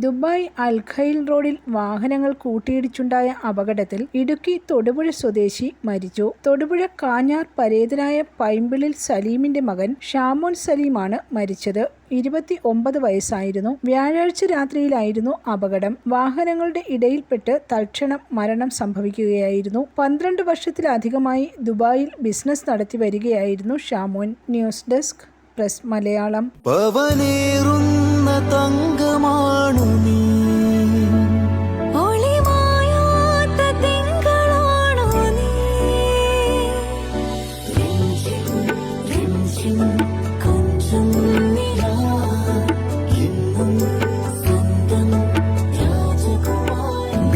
Dubai Al Khail റോഡിൽ വാഹനങ്ങൾ കൂട്ടിയിടിച്ചുണ്ടായ അപകടത്തിൽ ഇടുക്കി തൊടുപുഴ സ്വദേശി മരിച്ചു. തൊടുപുഴ കാഞ്ഞാർ പരേതനായ പൈമ്പിളിൽ സലീമിന്റെ മകൻ ഷാമോൻ സലീമാണ് മരിച്ചത്. ഇരുപത്തി ഒമ്പത് വയസ്സായിരുന്നു. വ്യാഴാഴ്ച രാത്രിയിലായിരുന്നു അപകടം. വാഹനങ്ങളുടെ ഇടയിൽപ്പെട്ട് തൽക്ഷണം മരണം സംഭവിക്കുകയായിരുന്നു. പന്ത്രണ്ട് വർഷത്തിലധികമായി ദുബായിൽ ബിസിനസ് നടത്തി വരികയായിരുന്നു Shamon. News desk press Malayalam. രാജകുമാരി